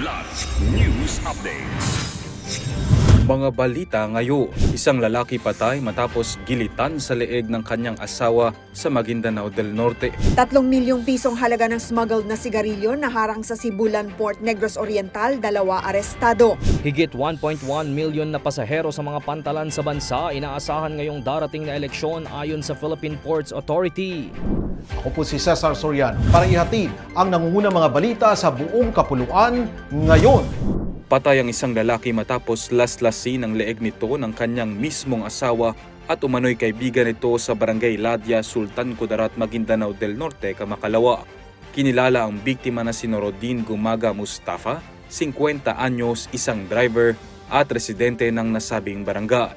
Kidlat News Updates. Mga balita ngayon, isang lalaki patay matapos gilitan sa leeg ng kanyang asawa sa Maguindanao del Norte. Tatlong milyong pisong halaga ng smuggled na sigarilyo na harang sa Sibulan Port Negros Oriental, dalawa arestado. Higit 1.1 milyon na pasahero sa mga pantalan sa bansa inaasahan ngayong darating na eleksyon ayon sa Philippine Ports Authority. Ako po si Cesar Soriano para ihatid ang nangungunang mga balita sa buong kapuluan ngayon. Patay ang isang lalaki matapos laslasin ang leeg nito ng kanyang mismong asawa at umano'y kaibigan nito sa barangay Ladia, Sultan Kudarat, Maguindanao del Norte, Kamakalawa. Kinilala ang biktima na si Norodin Gumaga Mustafa, 50 anyos, isang driver at residente ng nasabing barangay.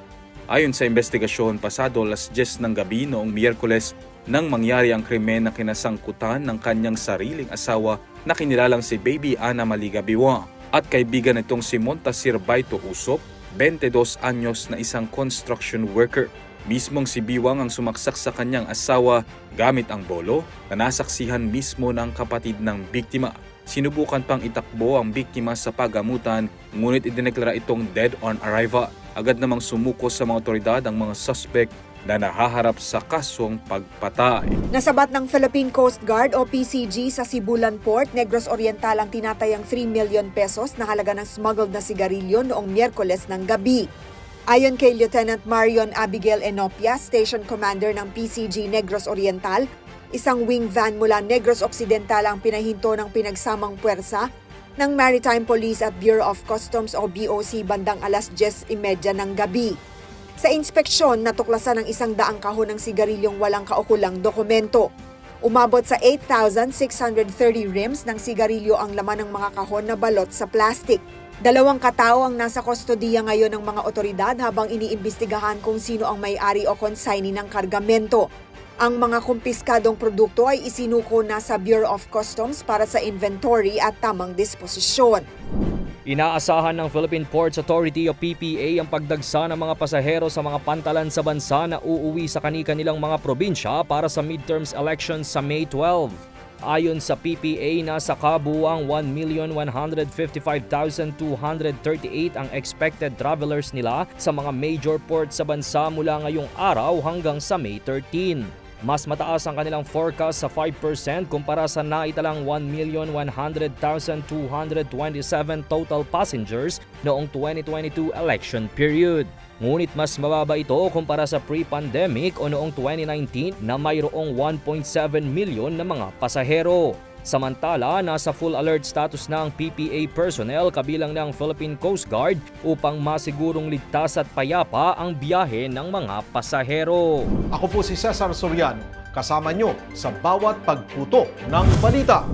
Ayon sa investigasyon, pasado alas 10 ng gabi noong Miyerkules nang mangyari ang krimen na kinasangkutan ng kanyang sariling asawa na kinilalang si Baby Ana Maligabiwa at kaibigan nitong si Montasir Baito Usop, 22 anyos na isang construction worker. Mismong si Biwang ang sumaksak sa kanyang asawa gamit ang bolo na nasaksihan mismo ng kapatid ng biktima. Sinubukan pang itakbo ang biktima sa pagamutan ngunit idineklara itong dead on arrival. Agad namang sumuko sa mga otoridad ang mga suspect na nahaharap sa kasong pagpatay. Nasabat ng Philippine Coast Guard o PCG sa Sibulan Port, Negros Oriental ang tinatayang 3 million pesos na halaga ng smuggled na sigarilyo noong Miyerkules ng gabi. Ayon kay Lieutenant Marion Abigail Enopia, Station Commander ng PCG Negros Oriental, isang wing van mula Negros Occidental ang pinahinto ng pinagsamang puwersa ng Maritime Police at Bureau of Customs o BOC bandang alas 10.30 ng gabi. Sa inspeksyon, natuklasan ang isang daang kahon ng sigarilyong walang kaukulang dokumento. Umabot sa 8,630 rims ng sigarilyo ang laman ng mga kahon na balot sa plastic. Dalawang katao ang nasa kustodiya ngayon ng mga otoridad habang iniimbestigahan kung sino ang may-ari o consignee ng kargamento. Ang mga kumpiskadong produkto ay isinuko na sa Bureau of Customs para sa inventory at tamang disposisyon. Inaasahan ng Philippine Ports Authority o PPA ang pagdagsa ng mga pasahero sa mga pantalan sa bansa na uuwi sa kani-kanilang mga probinsya para sa midterms elections sa May 12. Ayon sa PPA, nasa kabuang 1,155,238 ang expected travelers nila sa mga major ports sa bansa mula ngayong araw hanggang sa May 13. Mas mataas ang kanilang forecast sa 5% kumpara sa naitalang 1,100,227 total passengers noong 2022 election period. Ngunit mas mababa ito kumpara sa pre-pandemic o noong 2019 na mayroong 1.7 milyon na mga pasahero. Samantala, nasa full alert status na ang PPA personnel kabilang ng Philippine Coast Guard upang masigurong ligtas at payapa ang biyahe ng mga pasahero. Ako po si Cesar Soriano, kasama nyo sa bawat pagputo ng balita.